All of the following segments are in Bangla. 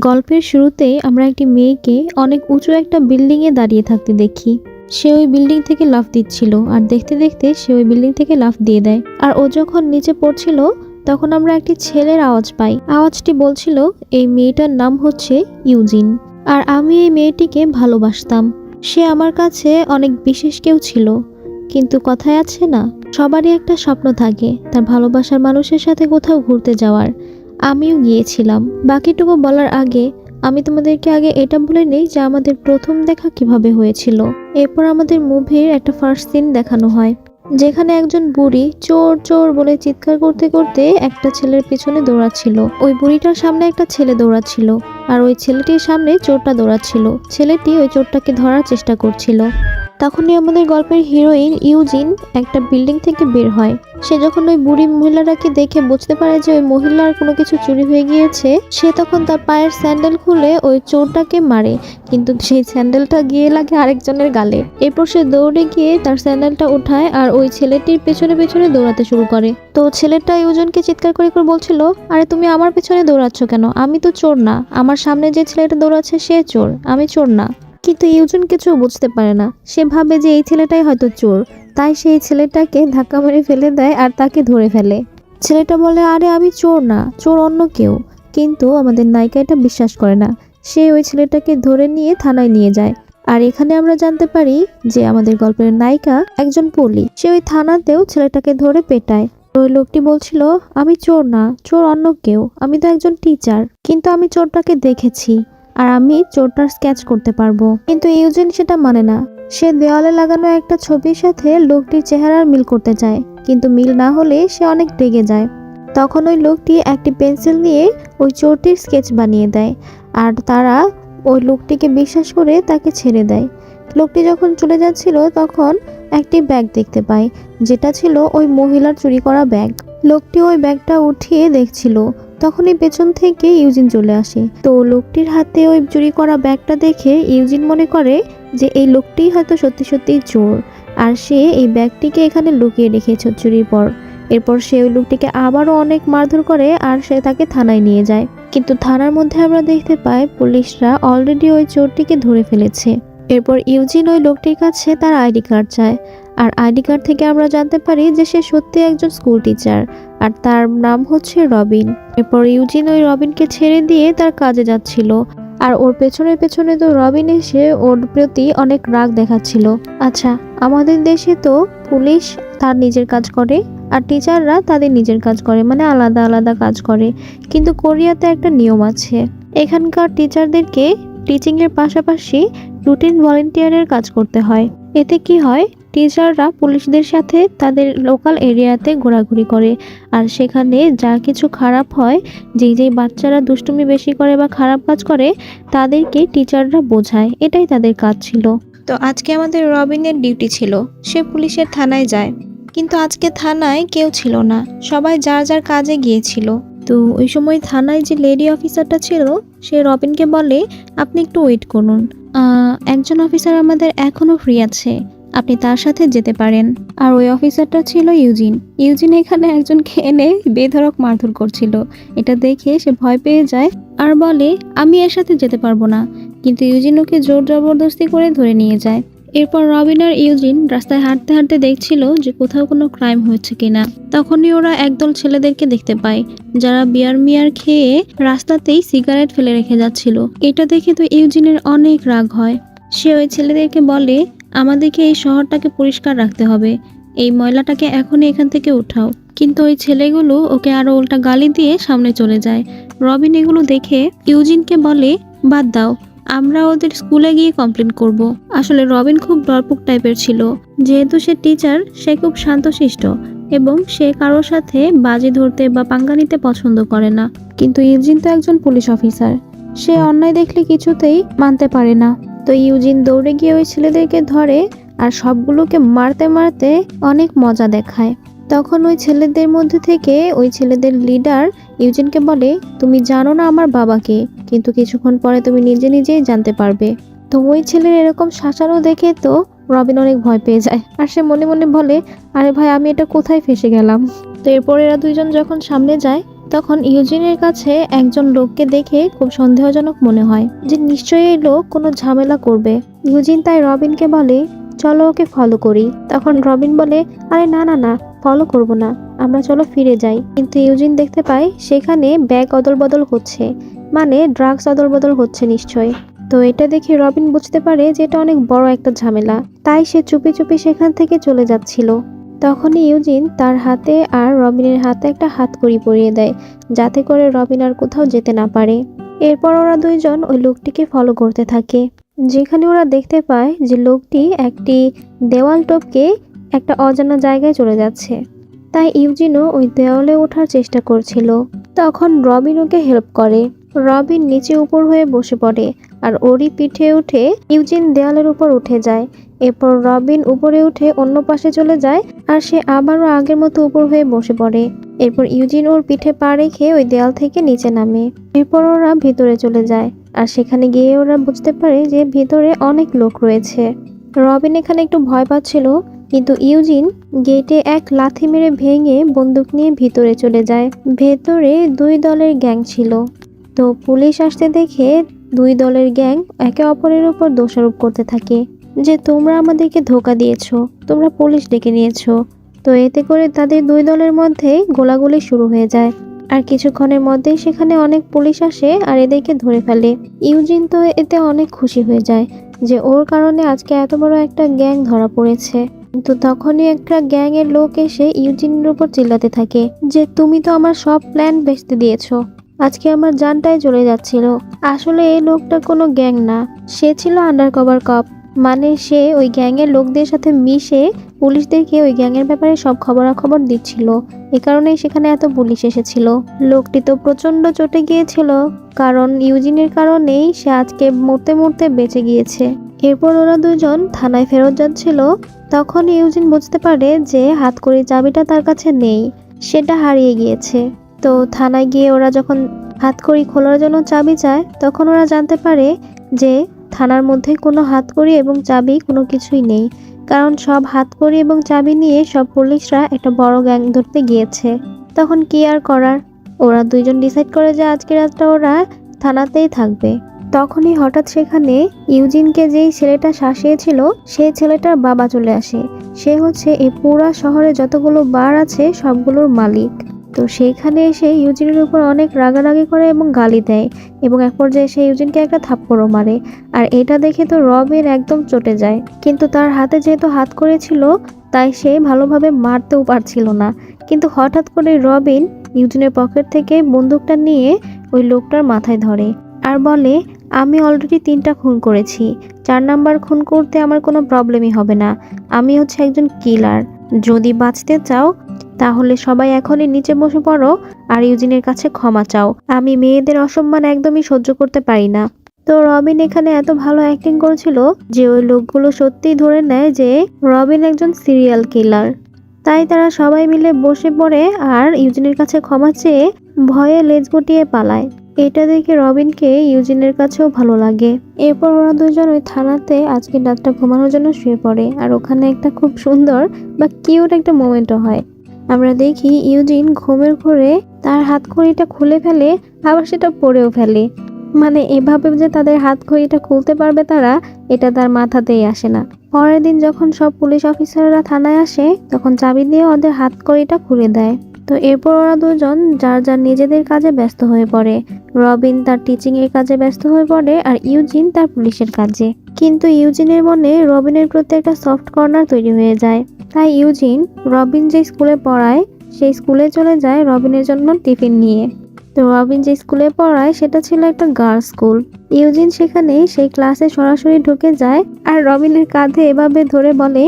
গল্পের শুরুতেই আমরা একটি মেয়েকে অনেক উঁচু একটা বিল্ডিংয়ে দাঁড়িয়ে থাকতে দেখি। সে ওই বিল্ডিং থেকে লাফ দিচ্ছিল আর দেখতে দেখতে সে ওই বিল্ডিং থেকে লাফ দিয়ে দেয়। আর ও যখন নিচে পড়ছিল, তখন আমরা একটি ছেলের আওয়াজ পাই। আওয়াজটি বলছিল, এই মেয়েটার নাম হচ্ছে ইউজিন। আর আমি এই মেয়েটিকে ভালোবাসতাম। সে আমার কাছে অনেক বিশেষ কেউ ছিল। কিন্তু কথায় আছে না, সবারই একটা স্বপ্ন থাকে, তার ভালোবাসার মানুষের সাথে কোথাও ঘুরতে যাওয়ার। আমিও গিয়েছিলাম। বাকিটুকু বলার আগে, আমি তোমাদেরকে আগে এটা বলে নেই যে আমাদের প্রথম দেখা কীভাবে হয়েছিল। এরপর আমাদের মুভির একটা ফার্স্ট সিন দেখানো হয়, যেখানে একজন বুড়ি চোর চোর বলে চিৎকার করতে করতে একটা ছেলের পিছনে দৌড়াচ্ছিল। ওই বুড়িটার সামনে একটা ছেলে দৌড়াচ্ছিল আর ওই ছেলেটির সামনে চোরটা দৌড়াচ্ছিল। ছেলেটি ওই চোরটাকে ধরার চেষ্টা করছিল। তখনই আমাদের গল্পের হিরোইন ইউজিন একটা বিল্ডিং থেকে বের হয়। সে যখন ওই বুড়ি মহিলাটাকে দেখে বুঝতে পারে যে ওই মহিলার কোনো কিছু চুরি হয়ে গিয়েছে, সে তখন তার পায়ের স্যান্ডেল খুলে ওই চোরটাকে মারে। কিন্তু সেই স্যান্ডেলটা গিয়ে লাগে আরেকজনের গালে। এরপর সে দৌড়ে গিয়ে তার স্যান্ডেলটা উঠায় আর ওই ছেলেটির পেছনে পেছনে দৌড়াতে শুরু করে। তো ছেলেটা ইউজনকে চিৎকার করে করে বলছিল, আরে তুমি আমার পেছনে দৌড়াচ্ছ কেন? আমি তো চোর না। আমার সামনে যে ছেলেটা দৌড়াচ্ছে সে চোর। আমি চোর না। কিন্তু ইউজন কিছু বুঝতে পারে না। সে ভাবে যে এই ছেলেটাই হয়তো চোর। তাই সেই ছেলেটাকে ধাক্কা মেরে ফেলে দেয় আর তাকে ধরে ফেলে। ছেলেটা বলে, আরে, আমি চোর না। চোর অন্য কেউ। কিন্তু আমাদের নায়িকা এটা বিশ্বাস করে না। সে ওই ছেলেটাকে ধরে নিয়ে থানায় নিয়ে যায়। আর এখানে আমরা জানতে পারি যে আমাদের গল্পের নায়িকা একজন পলি। সে ওই থানাতেও ছেলেটাকে ধরে পেটায়। ওই লোকটি বলছিল, আমি চোর না। চোর অন্য কেউ। আমি তো একজন টিচার কিন্তু আমি চোরটাকে দেখেছি। আর আমি চোরটার স্কেচ করতে পারব। কিন্তু ইউজেন সেটা মানে না। সে দেওয়ালে লাগানো একটা ছবির সাথে লোকটির চেহারার মিল করতে চায়, কিন্তু মিল না হলে সে অনেক রেগে যায়। তখন ওই লোকটি একটি পেন্সিল নিয়ে ওই চোরটির স্কেচ বানিয়ে দেয়, আর তারা ওই লোকটিকে বিশ্বাস করে তাকে ছেড়ে দেয়। লোকটি যখন চলে যাচ্ছিল, তখন একটি ব্যাগ দেখতে পায়, যেটা ছিল ওই মহিলার চুরি করা ব্যাগ। লোকটি ওই ব্যাগটা উঠিয়ে দেখছিল তখনই পেছন থেকে ইউজিন চলে আসে। তো লোকটির হাতে ওই চুরি করা ব্যাগটা দেখে ইউজিন মনে করে যে এই লোকটি হয়তো সত্যি সত্যি চোর, আর সে এই ব্যাগটিকে এখানে লুকিয়ে রেখেছে চুরির পর। এরপর সে ওই লোকটিকে আবারও অনেক মারধর করে আর সে তাকে থানায় নিয়ে যায়। কিন্তু থানার মধ্যে আমরা দেখতে পাই পুলিশরা অলরেডি ওই চোরটিকে ধরে ফেলেছে। এরপর ইউজিন ওই লোকটির কাছে তার আইডি কার্ড চায়। আর আইডি কার্ড থেকে আমরা জানতে পারি যে সে সত্যি একজন স্কুল টিচার, আর তার নাম হচ্ছে রবিন। এরপর ইউজিন ওই রবিনকে ছেড়ে দিয়ে তার কাজে যাচ্ছিল, আর ওর পেছনে পেছনে তো রবিন এসে ওর প্রতি অনেক রাগ দেখাচ্ছিল। আচ্ছা আমাদের দেশে তো পুলিশ তার নিজের কাজ করে, আর টিচাররা তাদের নিজের কাজ করে মানে আলাদা আলাদা কাজ করে। কিন্তু কোরিয়াতে একটা নিয়ম আছে। এখানকার টিচারদেরকে টিচিংয়ের পাশাপাশি রুটিন ভলেন্টিয়ারের কাজ করতে হয়। এতে কি হয়? টিচাররা পুলিশদের সাথে তাদের লোকাল এরিয়াতে ঘোরাঘুরি করে। আর সেখানে যা কিছু খারাপ হয় যেই যেই বাচ্চারা দুষ্টুমি বেশি করে বা খারাপ কাজ করে তাদেরকে টিচাররা বোঝায়। এটাই তাদের কাজ ছিল। তো আজকে আমাদের রবিনের ডিউটি ছিল। সে পুলিশের থানায় যায়। কিন্তু আজকে থানায় কেউ ছিল না। সবাই যার যার কাজে গিয়েছিল। তো ওই সময় থানায় যে লেডি অফিসারটা ছিল সে রবিনকে বলে আপনি একটু ওয়েট করুন। একজন অফিসার আমাদের এখনও ফ্রি আছে। আপনি তার সাথে যেতে পারেন। আর ওই অফিসারটা ছিল ইউজিন। ইউজিন এখানে একজন এনে বেধড়ক মারধর করছিল। এটা দেখে সে ভয় পেয়ে যায় আর বলে, আমি এর সাথে যেতে পারব না। কিন্তু ইউজিন ওকে জোর জবরদস্তি করে ধরে নিয়ে যায়। এরপর রবিন আর ইউজিন রাস্তায় হাঁটতে হাঁটতে দেখছিল যে কোথাও কোনো ক্রাইম হয়েছে কিনা। তখনই ওরা একদল ছেলেদেরকে দেখতে পায়, যারা বিয়ার মিয়ার খেয়ে রাস্তাতেই সিগারেট ফেলে রেখে যাচ্ছিল। এটা দেখে তো ইউজিনের অনেক রাগ হয়। সে ওই ছেলেদেরকে বলে আমাদেরকে এই শহরটাকে পরিষ্কার রাখতে হবে। এই ময়লাটাকে এখনই এখান থেকে উঠাও। কিন্তু ওই ছেলেগুলো ওকে আরও উল্টা গালি দিয়ে সামনে চলে যায়। রবিন এগুলো দেখে ইউজিনকে বলে, বাদ দাও, আমরা ওদের স্কুলে গিয়ে কমপ্লেন করব। আসলে রবিন খুব ডরপুক টাইপের ছিল। যেহেতু সে টিচার, সে খুব শান্তশিষ্ট এবং সে কারোর সাথে বাজি ধরতে বা পাঙ্গা নিতে পছন্দ করে না। কিন্তু ইউজিন তো একজন পুলিশ অফিসার। সে অন্যায় দেখলে কিছুতেই মানতে পারে না। তো ইউজিন দৌড়ে গিয়ে ওই ছেলেদেরকে ধরে আর সবগুলোকে মারতে মারতে অনেক মজা দেখায়। তখন ওই ছেলেদের মধ্যে থেকে ওই ছেলেদের লিডার ইউজিনকে বলে, তুমি জানো না আমার বাবাকে, কিন্তু কিছুক্ষণ পরে তুমি নিজে নিজেই জানতে পারবে। তো ওই ছেলের এরকম শাসানো দেখে তো রবিন অনেক ভয় পেয়ে যায়। আর সে মনে মনে বলে, আরে ভাই, আমি এটা কোথায় ফেসে গেলাম? তো এরপর এরা দুইজন যখন সামনে যায় তখন ইউজিনের কাছে একজন লোককে দেখে খুব সন্দেহজনক মনে হয় যে নিশ্চয়ই এই লোক কোনো ঝামেলা করবে। ইউজিন তাই রবিনকে বলে, চলো ওকে ফলো করি। তখন রবিন বলে, আরে না না না ফলো করব না, আমরা চলো ফিরে যাই। কিন্তু ইউজিন দেখতে পায় সেখানে ব্যাগ অদল বদল হচ্ছে মানে ড্রাগস অদল বদল হচ্ছে নিশ্চয় তো এটা দেখে রবিন বুঝতে পারে যে এটা অনেক বড় একটা ঝামেলা। তাই সে চুপি চুপি সেখান থেকে চলে যাচ্ছিল। তখনই ইউজিন তার হাতে আর রবিনের হাতে একটা হাতকড়ি পরিয়ে দেয়, যাতে করে রবিন আর কোথাও যেতে না পারে। এরপর ওরা দুইজন ওই লোকটিকে ফলো করতে থাকে। যেখানে ওরা দেখতে পায় যে লোকটি একটি দেওয়াল টপকে একটা অজানা জায়গায় চলে যাচ্ছে। তাই ইউজিনও ওই দেওয়ালে ওঠার চেষ্টা করছিল। তখন রবিন ওকে হেল্প করে। রবিন নিচে উপর হয়ে বসে পড়ে। আর ওরই পিঠে উঠে ইউজিন দেওয়ালের উপর উঠে যায়। এরপর রবিন উপরে উঠে অন্য পাশে চলে যায় আর সে আবারও আগের মতো উপর হয়ে বসে পড়ে। এরপর ইউজিন ওর পিঠে পা রেখে ওই দেয়াল থেকে নিচে নামে। এরপর ওরা ভিতরে চলে যায় আর সেখানে গিয়ে ওরা বুঝতে পারে যে ভিতরে অনেক লোক রয়েছে। রবিন এখানে একটু ভয় পাচ্ছিল, কিন্তু ইউজিন গেটে এক লাথি মেরে ভেঙে বন্দুক নিয়ে ভিতরে চলে যায়। ভেতরে দুই দলের গ্যাং ছিল। তো পুলিশ আসতে দেখে দুই দলের গ্যাং একে অপরের উপর দোষারোপ করতে থাকে। যে তোমরা আমাদেরকে ধোকা দিয়েছ, তোমরা পুলিশ ডেকে নিয়েছো, তো এতে করে তাদের দুই দলের মধ্যে গোলাগুলি শুরু হয়ে যায়। আর কিছুক্ষণের মধ্যেই সেখানে অনেক পুলিশ আসে আর এদেরকে ধরে ফেলে। ইউজিন তো এতে অনেক খুশি হয়ে যায় যে ওর কারণে আজকে এত বড় একটা গ্যাং ধরা পড়েছে। কিন্তু তখনই একটা গ্যাংয়ের লোক এসে ইউজিনের উপর চিল্লাতে থাকে যে, তুমি তো আমার সব প্ল্যান বেচতে দিয়েছ। আজকে আমার জানটাই চলে যাচ্ছিল। আসলে এই লোকটা কোনো গ্যাং না। সে ছিল আন্ডার কভার কপ মানে সে ওই গ্যাংয়ের লোকদের সাথে মিশে পুলিশদেরকে ওই গ্যাংয়ের ব্যাপারে সব খবরাখবর দিচ্ছিল। এ কারণেই সেখানে এত পুলিশ এসেছিল। লোকটি তো প্রচণ্ড চটে গিয়েছিল, কারণ ইউজিনের কারণেই সে আজকে মরতে মরতে বেঁচে গিয়েছে। এরপর ওরা দুজন থানায় ফেরত যাচ্ছিল। তখন ইউজিন বুঝতে পারে যে হাতকড়ি চাবিটা তার কাছে নেই। সেটা হারিয়ে গিয়েছে। তো থানায় গিয়ে ওরা যখন হাতকড়ি খোলার জন্য চাবি চায়, তখন ওরা জানতে পারে যে থানার মধ্যে কোনো হাতকড়ি এবং চাবি কোনো কিছুই নেই। কারণ সব হাতকড়ি এবং চাবি নিয়ে সব পুলিশরা একটা বড় গ্যাং ধরতে গিয়েছে। তখন কি আর করার? ওরা দুইজন ডিসাইড করে যে আজকে রাতটা ওরা থানাতেই থাকবে। তখনই হঠাৎ সেখানে ইউজিনকে যেই ছেলেটা শাসিয়েছিল, সেই ছেলেটার বাবা চলে আসে। সে হচ্ছে এই পুরা শহরে যতগুলো বার আছে, সবগুলোর মালিক। তো সেইখানে এসে ইউজিনের উপর অনেক রাগারাগি করে এবং গালি দেয় এবং এক পর্যায়ে সে ইউজিনকে একটা থাপ্পড়ও মারে। আর এটা দেখে তো রবিন একদম চটে যায়। কিন্তু তার হাতে যেহেতু হাত করেছিল, তাই সে ভালোভাবে মারতেও পারছিল না। কিন্তু হঠাৎ করে রবিন ইউজিনের পকেট থেকে বন্দুকটা নিয়ে ওই লোকটার মাথায় ধরে আর বলে, আমি অলরেডি তিনটা খুন করেছি। চার নাম্বার খুন করতে আমার কোনো প্রবলেমই হবে না। আমি হচ্ছে একজন কিলার যদি বাঁচতে চাও তাহলে সবাই এখনই নিচে বসে পড়ো আর ইউজিনের কাছে ক্ষমা চাও। আমি মেয়েদের অসম্মান একদমই সহ্য করতে পারি না। তো রবিন এখানে এত ভালো অ্যাক্টিং করেছিল যে ওই লোকগুলো সত্যিই ধরে নেয় যে রবিন একজন সিরিয়াল কিলার তাই তারা সবাই মিলে বসে পড়ে আর ইউজিনের কাছে ক্ষমা চেয়ে ভয়ে লেজ গুটিয়ে পালায়। এটা দেখে রবিনকে ইউজিনের কাছেও ভালো লাগে। এরপর ওরা দুজন ওই থানাতে আজকে রাতটা ঘুমানোর জন্য শুয়ে পড়ে। আর ওখানে একটা খুব সুন্দর বা কিউট একটা মোমেন্টও হয়। আমরা দেখি ইউজিন ঘুমের ঘরে তার হাত হাতখড়িটা খুলে ফেলে, আবার সেটা পরেও ফেলে। মানে এভাবে যে তাদের হাতখড়িটা খুলতে পারবে তারা, এটা তার মাথাতেই আসে না। পরের দিন যখন সব পুলিশ অফিসাররা থানায় আসে, তখন চাবি দিয়ে ওদের হাতকড়িটা খুলে দেয়। তো এরপর ওরা দুজন যার যার নিজেদের কাজে ব্যস্ত হয়ে পড়ে। রবিন তার টিচিং এর কাজে ব্যস্ত হয়ে পড়ে আর ইউজিন তার পুলিশের কাজে। কিন্তু ইউজিনের মনে রবিনের প্রতি একটা সফট কর্নার তৈরি হয়ে যায়। তাই ইউজিন রবিন যে স্কুলে পড়ায়, সেই স্কুলে চলে যায় রবিনের জন্য টিফিন নিয়ে। তো রবিন যে স্কুলে পড়ায়, সেটা ছিল একটা গার্লস স্কুল। ইউজিন সেখানে সেই ক্লাসে সরাসরি ঢুকে যায় আর রবিনের কাঁধে এভাবে ধরে বলে,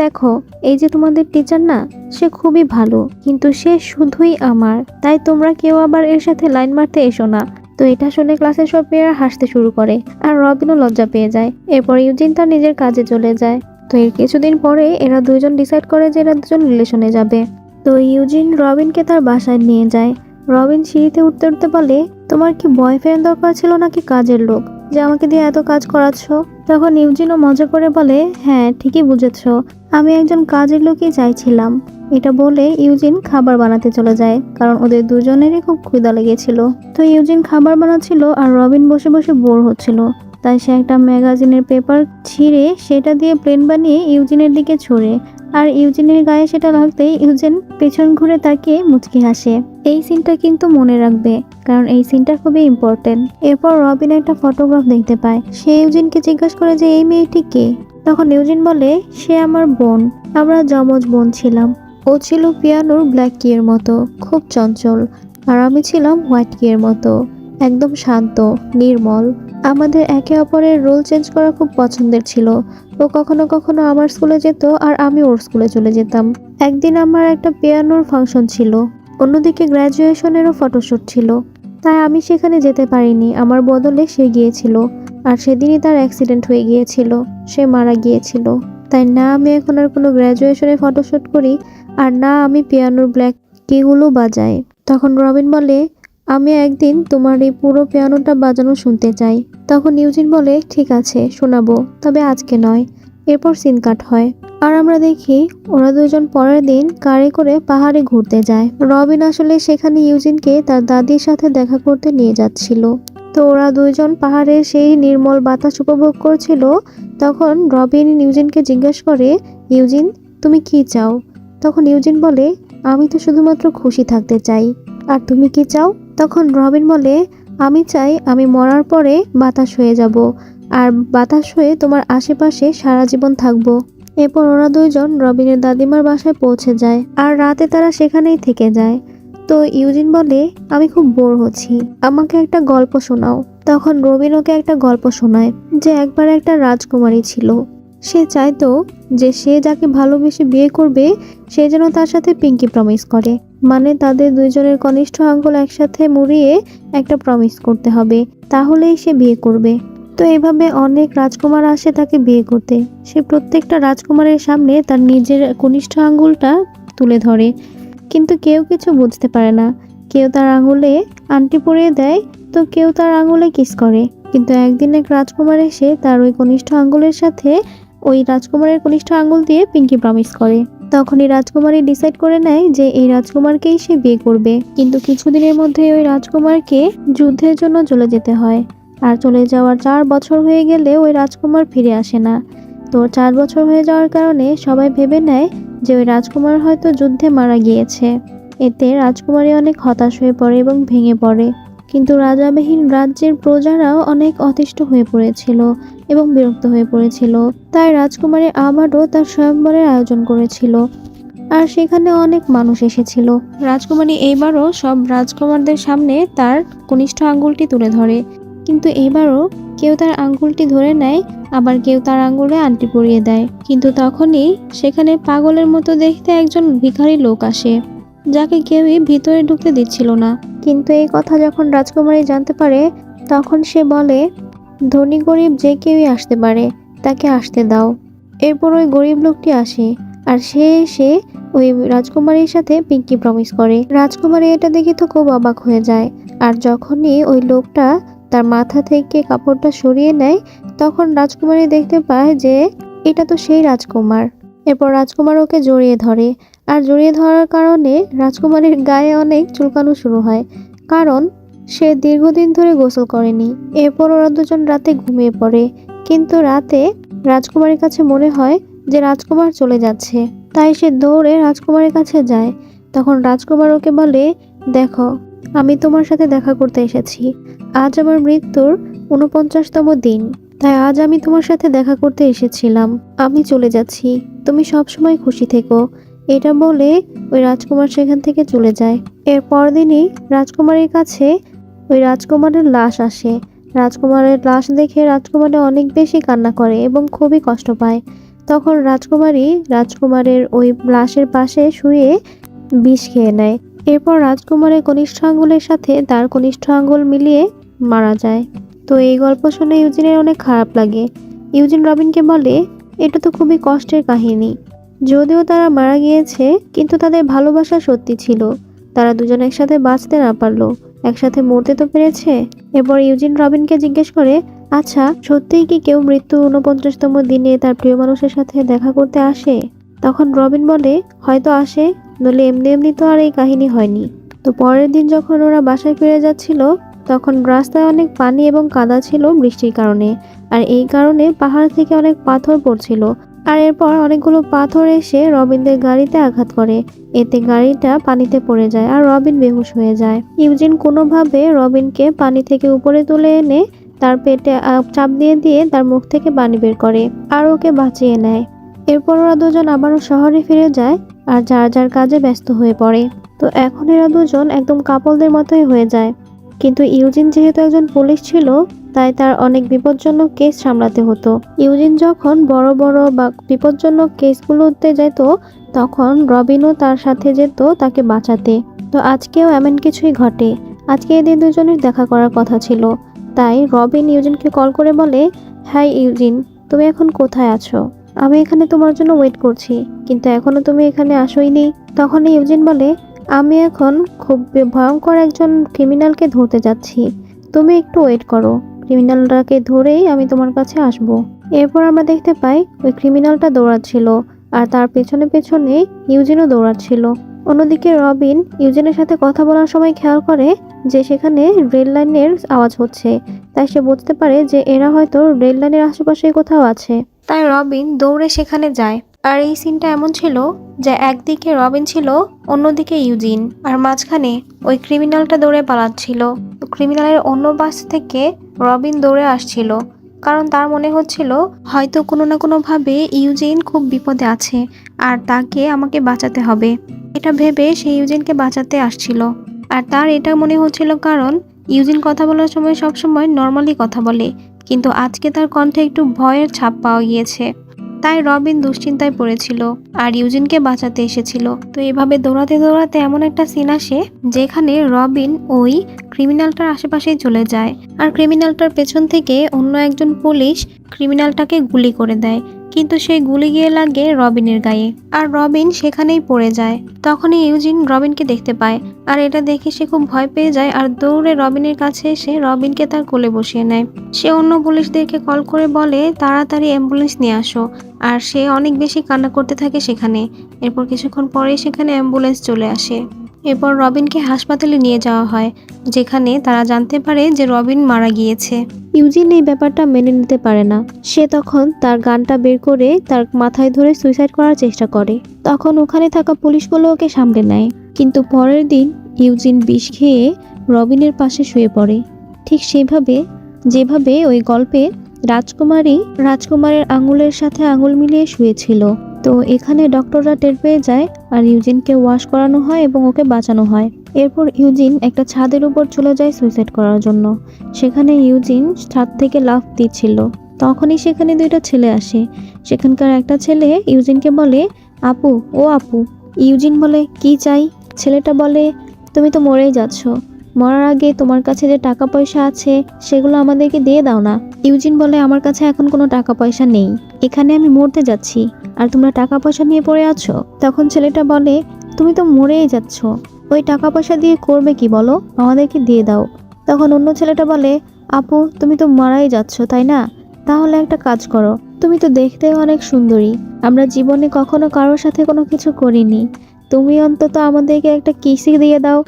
দেখো, এই যে তোমাদের টিচার না, সে খুবই ভালো, কিন্তু সে শুধুই আমার। তাই তোমরা কেউ আবার এর সাথে লাইন মারতে এসো না। তো এটা শুনে ক্লাসের সব মেয়েরা হাসতে শুরু করে, আর রবিনও লজ্জা পেয়ে যায়। এরপর ইউজিন তার নিজের কাজে চলে যায়। তো এর কিছুদিন পরে এরা দুইজন ডিসাইড করে যে এরা দুজন রিলেশনে যাবে। তো ইউজিন রবিনকে তার বাসায় নিয়ে যায়। রবিন সিঁড়িতে উঠতে উঠতে বলে, তোমার কি বয়ফ্রেন্ড দরকার ছিল নাকি কাজের লোক? যে আমাকে দিয়ে এত কাজ করাচ্ছ? তখন ইউজিনও মজা করে বলে হ্যাঁ ঠিকই বুঝেছ। আমি একজন কাজের লোকই চাইছিলাম। এটা বলে ইউজিন খাবার বানাতে চলে যায়, কারণ ওদের দুজনেরই খুব ক্ষুদা লেগেছিল। তো ইউজিন খাবার বানাচ্ছিল আর রবিন বসে বসে বোর হচ্ছিল। তাই সে একটা ম্যাগাজিনের পেপার ছিঁড়ে সেটা দিয়ে প্লেন বানিয়ে ইউজিনের দিকে ছড়ে। আর ইউজিনের গায়ে সেটা লাগতেই ইউজিন পেছন ঘুরে তাকে মুচকি হাসে। এই সিনটা কিন্তু মনে রাখবে, কারণ এই সিনটা খুবই ইম্পর্টেন্ট এরপর রবিন একটা ফটোগ্রাফ দেখতে পায়। সে ইউজিনকে জিজ্ঞাসা করে যে, এই মেয়েটি কে? তখন ইউজিন বলে, সে আমার বোন। আমরা যমজ বোন ছিলাম। ও ছিল পিয়ানোর ব্ল্যাক কিয়ের মতো, খুব চঞ্চল। আর আমি ছিলাম হোয়াইট কিয়ের মতো। একদম শান্ত, নির্মল। আমাদের একে অপরের রোল চেঞ্জ করা খুব পছন্দের ছিল। ও কখনো কখনো আমার স্কুলে যেত আর আমি ওর স্কুলে চলে যেতাম। একদিন আমার একটা পিয়ানোর ফাংশন ছিল। অন্যদিকে গ্র্যাজুয়েশনেরও ফটোশ্যুট ছিল। তাই আমি সেখানে যেতে পারিনি, আমার বদলে সে গিয়েছিল। আর সেদিনই তার অ্যাক্সিডেন্ট হয়ে গিয়েছিল, সে মারা গিয়েছিল। তাই না আমি এখন আর কোনো গ্র্যাজুয়েশনে ফটোশ্যুট করি, আর না আমি পিয়ানোর ব্ল্যাক কিগুলো বাজাই। তখন রবিন বলে আমি একদিন তোমার এই পুরো পিয়ানোটা বাজানো শুনতে চাই। তখন ইউজিন বলে, ঠিক আছে, শোনাবো। তবে আজকে নয়। এরপর সিন কাট হয়। আর আমরা দেখি, ওরা দুজন পরের দিন কারে করে পাহাড়ে ঘুরতে যায়। রবিন আসলে সেখানে ইউজিনকে তার দাদির সাথে দেখা করতে নিয়ে যাচ্ছিল। তো ওরা দুইজন পাহাড়ের সেই নির্মল বাতাস উপভোগ করছিল। তখন রবিন ইউজিনকে জিজ্ঞেস করে, ইউজিন, তুমি কি চাও? তখন ইউজিন বলে, আমি তো শুধুমাত্র খুশি থাকতে চাই। আর তুমি কি চাও? তখন রবিন বলে, আমি চাই আমি মরার পরে বাতাস হয়ে যাব, আর বাতাস হয়ে তোমার আশেপাশে সারা জীবন থাকব। এরপর ওরা দুইজন রবিনের দাদিমার বাসায় পৌঁছে যায়, আর রাতে তারা সেখানেই থেকে যায়। তো ইউজিন বলে, আমি খুব বোর হচ্ছি, আমাকে একটা গল্প শোনাও। তখন রবিন ওকে একটা গল্প শোনায়, যে একবার একটা রাজকুমারী ছিল। সে চাইতো যে সে যাকে ভালোবেসে বিয়ে করবে, সে যেন তার সাথে পিঙ্কি প্রমিস করে। মানে তাদের দুইজনের কনিষ্ঠ আঙ্গুল একসাথে মুড়িয়ে একটা প্রমিস করতে হবে, তাহলেই সে বিয়ে করবে। তো এভাবে অনেক রাজকুমার আসে তাকে বিয়ে করতে। সে প্রত্যেকটা রাজকুমারের সামনে তার নিজের কনিষ্ঠ আঙ্গুলটা তুলে ধরে। কিন্তু কেউ কিছু বুঝতে পারে না। কেউ তার আঙুলে আংটি পরিয়ে দেয়, তো কেউ তার আঙুলে কিস করে। কিন্তু একদিন এক রাজকুমার এসে তার ওই কনিষ্ঠ আঙ্গুলের সাথে ওই রাজকুমারের কনিষ্ঠ আঙ্গুল দিয়ে পিঙ্কি প্রমিস করে। তখনই রাজকুমারী ডিসাইড করে নেয় যে এই রাজকুমারকেই সে বিয়ে করবে। কিন্তু কিছুদিনের মধ্যে ওই রাজকুমারকে যুদ্ধের জন্য চলে যেতে হয়। আর চলে যাওয়ার চার বছর হয়ে গেলে ওই রাজকুমার ফিরে আসে না। তো চার বছর হয়ে যাওয়ার কারণে সবাই ভেবে নেয় যে ওই রাজকুমার হয়তো যুদ্ধে মারা গিয়েছে। এতে রাজকুমারী অনেক হতাশ হয়ে পড়ে এবং ভেঙে পড়ে। কিন্তু রাজাবিহীন রাজ্যের প্রজারাও অনেক অতিষ্ঠ হয়ে পড়েছিল এবং বিরক্ত হয়ে পড়েছিল। তাই রাজকুমারী আবারও তার স্বয়ংবরের আয়োজন করেছিল। আর সেখানে অনেক মানুষ এসেছিল। রাজকুমারী এইবারও সব রাজকুমারদের সামনে তার কনিষ্ঠ আঙ্গুলটি তুলে ধরে। কিন্তু এবারও কেউ তার আঙ্গুলটি ধরে নেয়, আবার কেউ তার আঙ্গুলে আংটি পরিয়ে দেয়। কিন্তু তখনই সেখানে পাগলের মতো দেখতে একজন ভিখারি লোক আসে। যাকে কেউই ভিতরে ঢুকতে দিচ্ছিল না। কিন্তু এই কথা যখন রাজকুমারী জানতে পারে, তখন সে বলে, ধনী গরিব যে কেউই আসতে পারে, তাকে আসতে দাও। এরপর ওই গরিব লোকটি আসে, আর সে এসে ওই রাজকুমারীর সাথে পিঙ্কি প্রমিস করে। রাজকুমারী এটা দেখে তো খুব অবাক হয়ে যায়, আর যখনই ওই লোকটা তার মাথা থেকে কাপড়টা সরিয়ে নেয়, তখন রাজকুমারী দেখতে পায় যে, এটা তো সেই রাজকুমার। এরপর রাজকুমার ওকে জড়িয়ে ধরে আর জড়িয়ে ধরার কারণে রাজকুমারীর গায়ে অনেক চুলকানো শুরু হয়। কারণ সে দীর্ঘদিন ধরে গোসল করেনি। এরপর ওরা দুজন রাতে ঘুমিয়ে পড়ে। কিন্তু রাতে রাজকুমারীর কাছে মনে হয় যে রাজকুমার চলে যাচ্ছে। তাই সে দৌড়ে রাজকুমারের কাছে যায়। তখন রাজকুমার ওকে বলে, দেখো, আমি তোমার সাথে দেখা করতে এসেছি। আজ আমার মৃত্যুর উনপঞ্চাশতম দিন। তাই আজ আমি তোমার সাথে দেখা করতে এসেছিলাম। আমি চলে যাচ্ছি। তুমি সবসময় খুশি থেকো। এটা বলে ওই রাজকুমার সেখান থেকে চলে যায়। এর পরদিনই রাজকুমারীর কাছে ওই রাজকুমারের লাশ আসে। রাজকুমারের লাশ দেখে রাজকুমারী অনেক বেশি কান্না করে এবং খুবই কষ্ট পায়। তখন রাজকুমারী রাজকুমারের ওই লাশের পাশে শুয়ে বিষ খেয়ে নেয়। এরপর রাজকুমারের কনিষ্ঠ আঙ্গুলের সাথে তার কনিষ্ঠ আঙ্গুল মিলিয়ে মারা যায়। তো এই গল্প শুনে ইউজিনের অনেক খারাপ লাগে। ইউজিন রবিনকে বলে, এটা তো খুবই কষ্টের কাহিনী। যদিও তারা মারা গিয়েছে, কিন্তু তাদের ভালোবাসা সত্যি ছিল। তারা দুজন একসাথে বাঁচতে না পারল। একসাথে মরতে তো পেরেছে। এরপর ইউজিন রবিনকে জিজ্ঞেস করে আচ্ছা সত্যিই কি কেউ মৃত্যু উনপঞ্চাশতম দিনে তার প্রিয় মানুষের সাথে দেখা করতে আসে? তখন রবিন বলে, হয়তো আসে, নইলে এমনি এমনি তো আর এই কাহিনী হয়নি। তো পরের দিন যখন ওরা বাসায় ফিরে যাচ্ছিল, তখন রাস্তায় অনেক পানি এবং কাদা ছিল বৃষ্টির কারণে। আর এই কারণে পাহাড় থেকে অনেক পাথর পড়ছিল। আর এরপর অনেকগুলো পাথর এসে রবিনদের গাড়িতে আঘাত করে। এতে গাড়িটা পানিতে পড়ে যায় আর রবিন বেহুশ হয়ে যায়। ইউজিন কোনোভাবে রবিনকে পানি থেকে উপরে তুলে এনে তার পেটে চাপ দিয়ে দিয়ে তার মুখ থেকে পানি বের করে আর ওকে বাঁচিয়ে নেয়। এরপর ওরা দুজন আবারও শহরে ফিরে যায় আর যার যার কাজে ব্যস্ত হয়ে পড়ে। তো এখন এরা দুজন একদম কাপলদের মতোই হয়ে যায়। কিন্তু ইউজিন যেহেতু একজন পুলিশ ছিল, তাই তার অনেক বিপজ্জনক কেস সামলাতে হতো। ইউজিন যখন বড় বড় বা বিপজ্জনক কেসগুলোতে যেত, তখন রবিনও তার সাথে যেত তাকে বাঁচাতে। তো আজকেও এমন কিছুই ঘটে। আজকে এদের দুজনের দেখা করার কথা ছিল। তাই রবিন ইউজিনকে কল করে বলে, হাই ইউজিন, তুমি এখন কোথায় আছো? আমি এখানে তোমার জন্য ওয়েট করছি, কিন্তু এখনও তুমি এখানে আসোইনি। তখন ইউজিন বলে আমি এখন খুব ভয়ঙ্কর একজন ক্রিমিনালকে ধরতে যাচ্ছি। তুমি একটু ওয়েট করো। ক্রিমিনালটাকে ধরেই আমি তোমার কাছে আসব। এরপর আমরা দেখতে পাই ওই ক্রিমিনালটা দৌড়াচ্ছিল আর তার পেছনে পেছনে ইউজিনও দৌড়াচ্ছিল। অন্যদিকে রবিন ইউজিনের সাথে কথা বলার সময় খেয়াল করে যে সেখানে রেল লাইনের আওয়াজ হচ্ছে। তাই সে বুঝতে পারে যে এরা হয়তো রেল লাইনের আশেপাশে কোথাও আছে। তাই রবিন দৌড়ে সেখানে যায়। আর এই সিনটা এমন ছিল যে একদিকে রবিন ছিল, অন্যদিকে ইউজিন। আর মাঝখানে ওই ক্রিমিনালটা দৌড়ে পালাচ্ছিল। ক্রিমিনালের অন্য বাস থেকে রবিন দৌড়ে আসছিল। কারণ তার মনে হচ্ছিল, হয়তো কোনো না কোনোভাবে ইউজিন খুব বিপদে আছে আর তাকে আমাকে বাঁচাতে হবে। এটা ভেবে সে ইউজিনকে বাঁচাতে আসছিল। আর তার এটা মনে হচ্ছিল কারণ, ইউজিন কথা বলার সময় সবসময় নর্মালি কথা বলে। কিন্তু আজকে তার কণ্ঠে একটু ভয়ের ছাপ পাওয়া গিয়েছে। তাই রবিন দুশ্চিন্তায় পড়েছিল আর ইউজিনকে বাঁচাতে এসেছিল। তো এভাবে দৌড়াতে দৌড়াতে এমন একটা সিন আসে যেখানে রবিন ওই ক্রিমিনালটার আশেপাশেই চলে যায়। আর ক্রিমিনালটার পেছন থেকে অন্য একজন পুলিশ ক্রিমিনালটাকে গুলি করে দেয়। কিন্তু সেই গুলি গিয়ে লাগে রবিনের গায়ে। আর রবিন সেখানেই পড়ে যায়। তখনই ইউজিন রবিনকে দেখতে পায়। আর এটা দেখে সে খুব ভয় পেয়ে যায়। আর দৌড়ে রবিনের কাছে এসে রবিনকে তার কোলে বসিয়ে নেয়। সে অন্য পুলিশদেরকে কল করে বলে, তাড়াতাড়ি অ্যাম্বুলেন্স নিয়ে আসো। আর সে অনেক বেশি কান্না করতে থাকে সেখানে। এরপর কিছুক্ষণ পরেই সেখানে অ্যাম্বুলেন্স চলে আসে। এরপর রবিনকে হাসপাতালে নিয়ে যাওয়া হয়, যেখানে তারা জানতে পারে যে রবিন মারা গিয়েছে। ইউজিন এই ব্যাপারটা মেনে নিতে পারে না। সে তখন তার গানটা বের করে তার মাথায় ধরে সুইসাইড করার চেষ্টা করে। তখন ওখানে থাকা পুলিশগুলো ওকে সামলে নেয়। কিন্তু পরের দিন ইউজিন বিষ খেয়ে রবিনের পাশে শুয়ে পড়ে। ঠিক সেভাবে, যেভাবে ওই গল্পে রাজকুমারী রাজকুমারের আঙুলের সাথে আঙুল মিলিয়ে শুয়েছিল। তো এখানে ডক্টররা টের পেয়ে যায় আর ইউজিনকে ওয়াশ করানো হয় এবং ওকে বাঁচানো হয়। এরপর ইউজিন একটা ছাদের উপর চলে যায় সুইসাইড করার জন্য। সেখানে ইউজিন ছাদ থেকে লাফ দিচ্ছিল। তখনই সেখানে দুইটা ছেলে আসে। সেখানকার একটা ছেলে ইউজিনকে বলে, আপু, ও আপু। ইউজিন বলে, কি চাই? ছেলেটা বলে, তুমি তো মরেই যাচ্ছ। মরার আগে তোমার কাছে যে টাকা পয়সা আছে, সেগুলো আমাদেরকে দিয়ে দাও না। ইউজিন বলে, আমার কাছে এখন কোনো টাকা পয়সা নেই। এখানে আমি মরতে যাচ্ছি। আর তোমরা টাকা পয়সা নিয়ে পড়ে আছো? তখন ছেলেটা বলে, তুমি তো মরেই যাচ্ছ। ওই টাকা পয়সা দিয়ে করবে কি বলো? আমাদেরকে দিয়ে দাও। তখন অন্য ছেলেটা বলে, আপু, তুমি তো মারাই যাচ্ছ, তাই না? তাহলে একটা কাজ করো। তুমি তো দেখতে অনেক সুন্দরী। আমরা জীবনে কখনো কারোর সাথে কোনো কিছু করিনি। তুমি অন্তত আমাদেরকে একটা কিসি দিয়ে দাও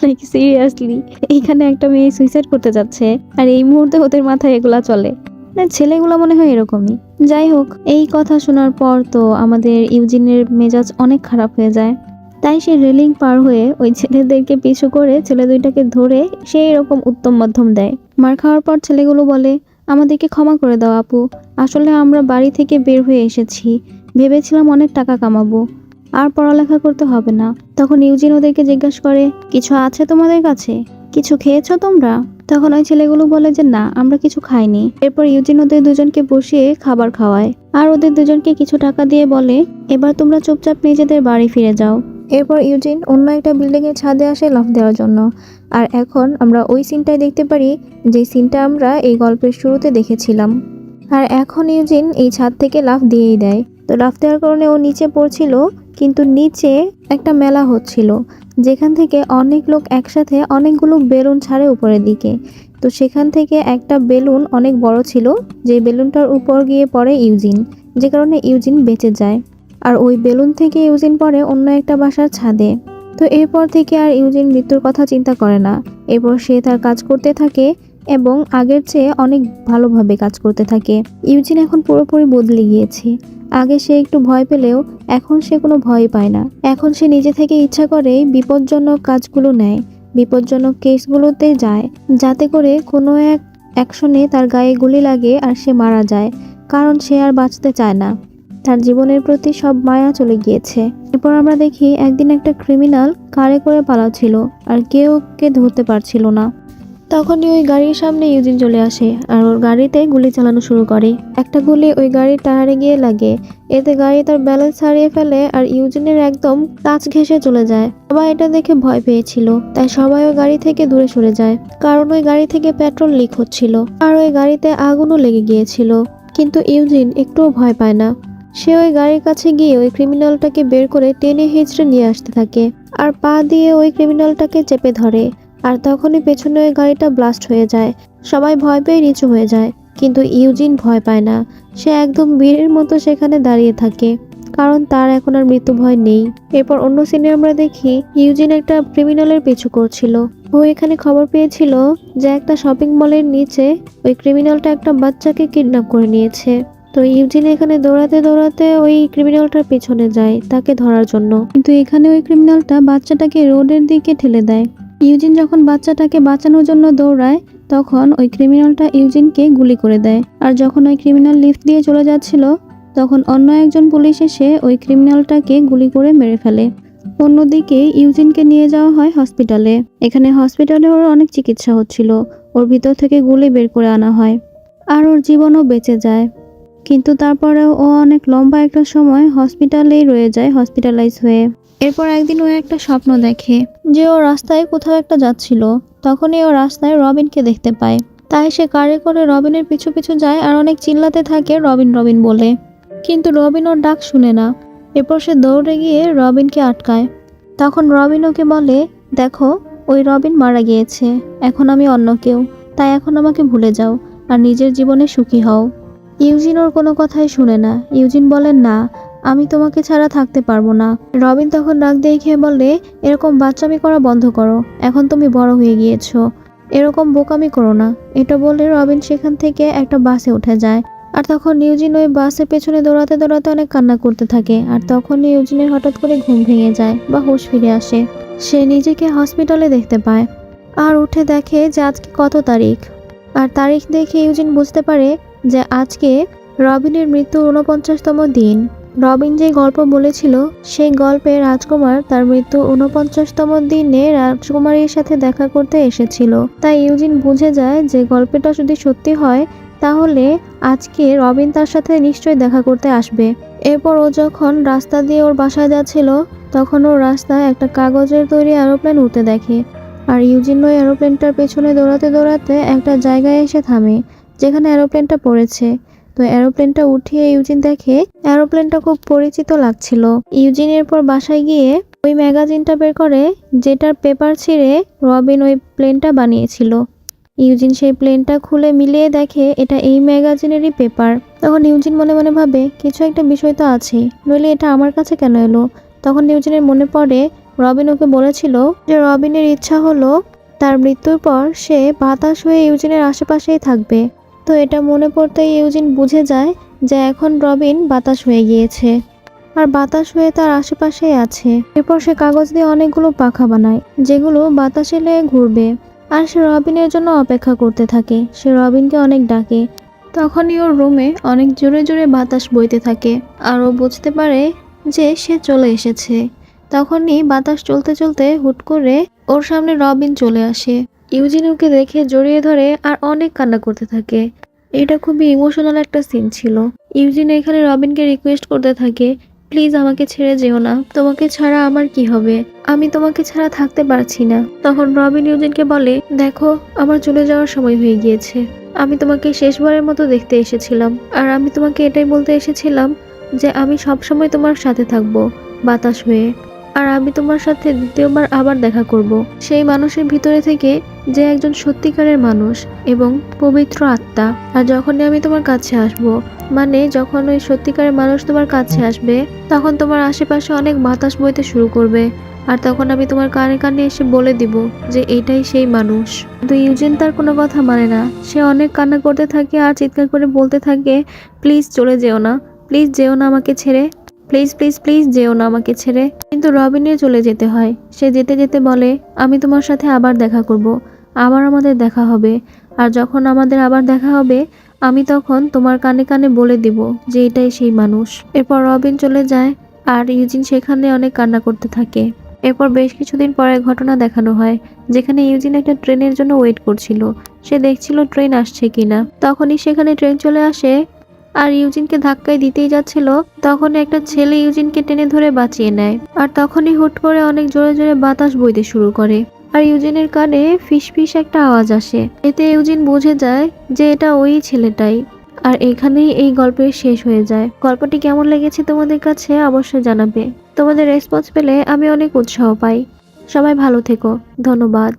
লাইক সিরিয়াসলি এইখানে একটা মেয়ে সুইসাইড করতে যাচ্ছে আর এই মুহূর্তে ওদের মাথায় এগুলা চলে। না, ছেলেগুলো মনে হয় এরকমই। যাই হোক, এই কথা শোনার পর তো আমাদের ইউজিনের মেজাজ অনেক খারাপ হয়ে যায়। তাই সে রেলিং পার হয়ে ওই ছেলেদেরকে পিছু করে ছেলে দুইটাকে ধরে সে এরকম উত্তম মধ্যম দেয়। মার খাওয়ার পর ছেলেগুলো বলে, আমাদেরকে ক্ষমা করে দাও আপু। আসলে আমরা বাড়ি থেকে বের হয়ে এসেছি। ভেবেছিলাম অনেক টাকা কামাবো। আর পড়ালেখা করতে হবে না। তখন ইউজিন ওদেরকে জিজ্ঞাসা করে, কিছু আছে তোমাদের কাছে? কিছু খেয়েছো তোমরা? তখন ওই ছেলেগুলো বলে যে, না, আমরা কিছু খাইনি। এরপর ইউজিন ওদের দুজনকে বসিয়ে খাবার খাওয়ায়। আর ওদের দুজনকে কিছু টাকা দিয়ে বলে, এবার তোমরা চুপচাপ নিজেদের বাড়ি ফিরে যাও। এরপর ইউজিন অন্য একটা বিল্ডিং এর ছাদে আসে লাফ দেওয়ার জন্য। আর এখন আমরা ওই সিনটাই দেখতে পারি, যে সিনটা আমরা এই গল্পের শুরুতে দেখেছিলাম। আর এখন ইউজিন এই ছাদ থেকে লাফ দিয়েই দেয়। তো লাফ দেওয়ার কারণে ও নিচে পড়ছিল কিন্তু নিচে একটা মেলা হচ্ছিল, যেখান থেকে অনেক লোক একসাথে অনেকগুলো বেলুন ছাড়ে উপরের দিকে। তো সেখান থেকে একটা বেলুন অনেক বড় ছিল যে বেলুনটার উপর গিয়ে পড়ে ইউজিন, যে কারণে ইউজিন বেঁচে যায়। আর ওই বেলুন থেকে ইউজিন পড়ে অন্য একটা বাসার ছাদে। তো এরপর থেকে আর ইউজিন মৃত্যুর কথা চিন্তা করে না। এরপর সে তার কাজ করতে থাকে এবং আগের চেয়ে অনেক ভালোভাবে কাজ করতে থাকে। ইউজিন এখন পুরোপুরি বদলে গিয়েছে। আগে সে একটু ভয় পেলেও এখন সে কোনো ভয় পায় না। এখন সে নিজে থেকে ইচ্ছা করে বিপজ্জনক কাজগুলো নেয়, বিপজ্জনক কেসগুলোতে যায়, যাতে করে কোনো এক অ্যাকশনে তার গায়ে গুলি লাগে আর সে মারা যায়, কারণ সে আর বাঁচতে চায় না। তার জীবনের প্রতি সব মায়া চলে গিয়েছে। এরপর আমরা দেখি একদিন একটা ক্রিমিনাল কারে করে পালাচ্ছিল, আর কেউ ওকে ধরতে পারছিল না। তখনই ওই গাড়ির সামনে ইউজিন চলে আসে আর ওর গাড়িতে গুলি চালানো শুরু করে। একটা গুলি ওই গাড়ির টায়ারে গিয়ে লাগে। এতে গাড়ি তার ব্যালেন্স হারিয়ে ফেলে আর ইউজিনের একদম কাছ ঘেঁষে চলে যায়। সবাই এটা দেখে ভয় পেয়েছিল, তাই সবাই ওই গাড়ি থেকে দূরে সরে যায়। কারণ ওই গাড়ি থেকে পেট্রোল লিক হচ্ছিল আর ওই গাড়িতে আগুনও লেগে গিয়েছিল। কিন্তু ইউজিন একটুও ভয় পায় না। সে ওই গাড়ির কাছে গিয়ে ওই ক্রিমিনালটাকে বের করে টেনে হিঁচড়ে নিয়ে আসতে থাকে। আর পা দিয়ে ওই ক্রিমিনালটাকে চেপে ধরে। আর তখনই পেছনে ওই গাড়িটা ব্লাস্ট হয়ে যায়। সবাই ভয় পেয়ে নিচু হয়ে যায়, কিন্তু ইউজিন ভয় পায় না। সে একদম বীরের মতো সেখানে দাঁড়িয়ে থাকে, কারণ তার এখন আর মৃত্যু ভয় নেই। এরপর অন্য সিনে আমরা দেখি ইউজিন একটা ক্রিমিনালের পিছু করছিল। ও এখানে খবর পেয়েছিল যে একটা শপিং মলের নিচে ওই ক্রিমিনালটা একটা বাচ্চাকে কিডন্যাপ করে নিয়েছে। তো ইউজিন এখানে দৌড়াতে দৌড়াতে ওই ক্রিমিনালটার পেছনে যায়, তাকে ধরার জন্য। কিন্তু এখানে ওই ক্রিমিনালটা বাচ্চাটাকে রোডের দিকে ঠেলে দেয়। ইউজিন যখন বাচ্চাটাকে বাঁচানোর জন্য দৌড়ায়, তখন ওই ক্রিমিনালটা ইউজিনকে গুলি করে দেয়। আর যখন ওই ক্রিমিনাল লিফট দিয়ে চলে যাচ্ছিল, তখন অন্য একজন পুলিশ এসে ওই ক্রিমিনালটাকে গুলি করে মেরে ফেলে। অন্যদিকে ইউজিনকে নিয়ে যাওয়া হয় হসপিটালে। এখানে হসপিটালে ওর অনেক চিকিৎসা হচ্ছিল। ওর ভিতর থেকে গুলি বের করে আনা হয়। আর ওর জীবনও বেঁচে যায়। কিন্তু তারপরেও ও অনেক লম্বা একটা সময় হসপিটালেই রয়ে যায় হসপিটালাইজ হয়ে। এরপর একদিন ও একটা স্বপ্ন দেখে যে ও রাস্তায় কোথাও একটা যাচ্ছিল। তখনই ও রাস্তায় রবিনকে দেখতে পায়। তাই সে কারে করে রবিনের পিছু পিছু যায় আর অনেক চিল্লাতে থাকে রবিন রবিন বলে। কিন্তু রবিন ওর ডাক শুনে না। এরপর সে দৌড়ে গিয়ে রবিনকে আটকায়। তখন রবিন ওকে বলে, দেখো, ওই রবিন মারা গিয়েছে। এখন আমি অন্য কেউ। তাই এখন আমাকে ভুলে যাও আর নিজের জীবনে সুখী হও। ইউজিন ওর কোনো কথাই শুনে না। ইউজিন বলেন না আমি তোমাকে ছাড়া থাকতে পারব না। রবিন তখন দিয়ে খেয়ে বললে, এরকম বাচ্চামি করা বন্ধ করো। এখন তুমি বড় হয়ে গিয়েছো। এরকম বোকামি করো না। এটা বলে রবিন সেখান থেকে একটা বাসে উঠে যায়। আর তখন নিউজিন ওই বাসের পেছনে দৌড়াতে দৌড়াতে অনেক কান্না করতে থাকে। আর তখন ইউজিনের হঠাৎ করে ঘুম ভেঙে যায় বা হুঁশ ফিরে আসে। সে নিজেকে হসপিটালে দেখতে পায়। আর উঠে দেখে যে আজকে কত তারিখ। আর তারিখ দেখে ইউজিন বুঝতে পারে যে আজকে রবিনের মৃত্যুর উনপঞ্চাশতম দিন। রবিন যে গল্প বলেছিল, সেই গল্পে রাজকুমার তার মৃত্যু উনপঞ্চাশতম দিনে রাজকুমারীর সাথে দেখা করতে এসেছিল। তাই ইউজিন বুঝে যায় যে গল্পটা যদি সত্যি হয়, তাহলে আজকে রবিন তার সাথে নিশ্চয়ই দেখা করতে আসবে। এরপর ও যখন রাস্তা দিয়ে ওর বাসায় যাচ্ছিল, তখন ওর রাস্তায় একটা কাগজের তৈরি এরোপ্লেন উঠতে দেখে। আর ইউজিন ওই এরোপ্লেনটার পেছনে দৌড়াতে দৌড়াতে একটা জায়গায় এসে থামে, যেখানে এরোপ্লেনটা পড়েছে। তো এরোপ্লেনটা উঠিয়ে ইউজিন দেখে এরোপ্লেনটা খুব পরিচিত লাগছিল। ইউজিন এরপর বাসায় গিয়ে ওই ম্যাগাজিনটা বের করে, যেটার পেপার ছিঁড়ে রবিন ওই প্লেনটা বানিয়েছিল। ইউজিন সেই প্লেনটা খুলে মিলিয়ে দেখে এটা এই ম্যাগাজিনেরই পেপার। তখন ইউজিন মনে মনে ভাবে, কিছু একটা বিষয় তো আছে, নইলে এটা আমার কাছে কেন এলো? তখন ইউজিনের মনে পড়ে, রবিন ওকে বলেছিল যে রবিনের ইচ্ছা হলো তার মৃত্যুর পর সে বাতাস হয়ে ইউজিনের আশেপাশেই থাকবে। তো এটা মনে পড়তেই ইউজিন বুঝে যায় যে এখন রবিন বাতাস হয়ে গিয়েছে। আর বাতাস হয়ে তার আশেপাশেই আছে। এরপর সে কাগজ দিয়ে অনেকগুলো পাখা বানায়, যেগুলো বাতাস এলে ঘুরবে। আর সে রবিনের জন্য অপেক্ষা করতে থাকে। সে রবিনকে অনেক ডাকে। তখনই ওর রুমে অনেক জোরে জোরে বাতাস বইতে থাকে। আর ও বুঝতে পারে যে সে চলে এসেছে। তখনই বাতাস চলতে চলতে হুট করে ওর সামনে রবিন চলে আসে। ইউজিন ওকে দেখে জড়িয়ে ধরে আর অনেক কান্না করতে থাকে। এটা খুবই ইমোশনাল একটা সিন ছিল। ইউজিন এখানে রবিনকে রিকোয়েস্ট করতে থাকে প্লিজ আমাকে ছেড়ে যেও না। তোমাকে ছাড়া আমার কি হবে? আমি তোমাকে ছাড়া থাকতে পারছি না। তখন রবিন ইউজিনকে বলে, দেখো, আমার চলে যাওয়ার সময় হয়ে গিয়েছে। আমি তোমাকে শেষবারের মতো দেখতে এসেছিলাম। আর আমি তোমাকে এটাই বলতে এসেছিলাম যে আমি সবসময় তোমার সাথে থাকব বাতাস হয়ে। আর আমি তোমার সাথে দ্বিতীয়বার আবার দেখা করব। সেই মানুষের ভিতরে থেকে যে একজন সত্যিকারের মানুষ এবং পবিত্র আত্মা। আর যখনই আমি তোমার কাছে আসব মানে যখন ওই সত্যিকারের মানুষ তোমার কাছে আসবে, তখন তোমার আশেপাশে অনেক বাতাস বইতে শুরু করবে। আর তখন আমি তোমার কানে কানে এসে বলে দিব যে এটাই সেই মানুষ। কিন্তু ইউজেন তার কোনো কথা মানে না। সে অনেক কান্না করতে থাকে আর চিৎকার করে বলতে থাকে, প্লিজ চলে যেও না। প্লিজ যেও না আমাকে ছেড়ে। প্লিজ প্লিজ প্লিজ যেও না আমাকে ছেড়ে। কিন্তু রবিনের চলে যেতে হয়। সে যেতে যেতে বলে, আমি তোমার সাথে আবার দেখা করব। আবার আমাদের দেখা হবে। আর যখন আমাদের আবার দেখা হবে, আমি তখন তোমার কানে কানে বলে দিব যে এটাই সেই মানুষ। এরপর রবিন চলে যায় আর ইউজিন সেখানে অনেক কান্না করতে থাকে। এরপর বেশ কিছুদিন পরে ঘটনা দেখানো হয়, যেখানে ইউজিন একটা ট্রেনের জন্য ওয়েট করছিল। সে দেখছিল ট্রেন আসছে কিনা। তখনই সেখানে ট্রেন চলে আসে আর ইউজিনকে ধাক্কায় দিতেই যাচ্ছিল, তখন একটা ছেলে ইউজিনকে টেনে ধরে বাঁচিয়ে নেয়। আর তখনই হুট করে অনেক জোরে জোরে বাতাস বইতে শুরু করে। আর ইউজিনের কানে ফিস ফিস একটা আওয়াজ আসে। এতে ইউজিন বুঝে যায় যে এটা ওই ছেলেটাই। আর এখানেই এই গল্পের শেষ হয়ে যায়। গল্পটি কেমন লেগেছে তোমাদের কাছে অবশ্যই জানাবে। তোমাদের রেসপন্স পেলে আমি অনেক উৎসাহ পাই। সবাই ভালো থেকো। ধন্যবাদ।